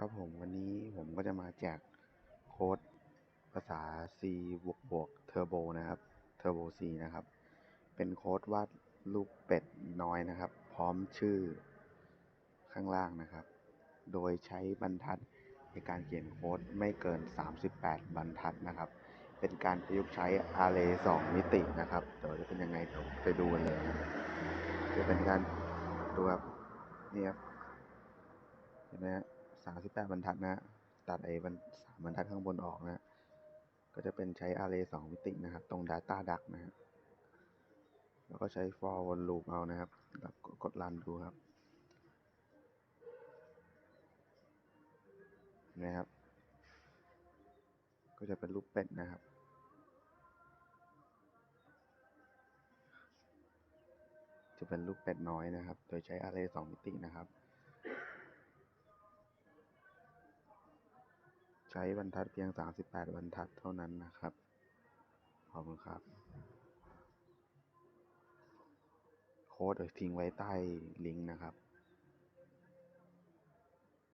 ครับผมวันนี้ผมก็จะมาแจกโค้ดภาษา C บวกบวกเทอร์โบนะครับเทอร์โบ C นะครับ เป็นโค้ดวาดรูปเป็ดน้อยนะครับ พร้อมชื่อข้างล่างนะครับ โดยใช้บรรทัดในการเขียนโค้ดไม่เกิน 38 บรรทัดนะครับ เป็นการประยุกต์ใช้ Array 2มิตินะครับ เดี๋ยวจะเป็นยังไงเดี๋ยวไปดูกันเลยนะจะเป็นการดูครับนี่ครับเห็นไหมฮะสามสิบแปดบรรทัดนะ ตัดไอ้บรรสามบรรทัดข้างบนออกนะ ก็จะเป็นใช้ array สองมิตินะครับ ตรง data duck นะฮะแล้วก็ใช้ for one loop เอานะครับ แล้วกดรันดูครับเห็นไหมครับ ก็จะเป็นรูปเป็ดนะครับ จะเป็นรูปเป็ดน้อยนะครับ โดยใช้ array สองมิตินะครับ ช้บรรทัดเพียง 38 บรรทัดเท่านั้นนะครับ ขอบคุณครับ โค้ดทิ้งไว้ใต้ลิงก์นะครับ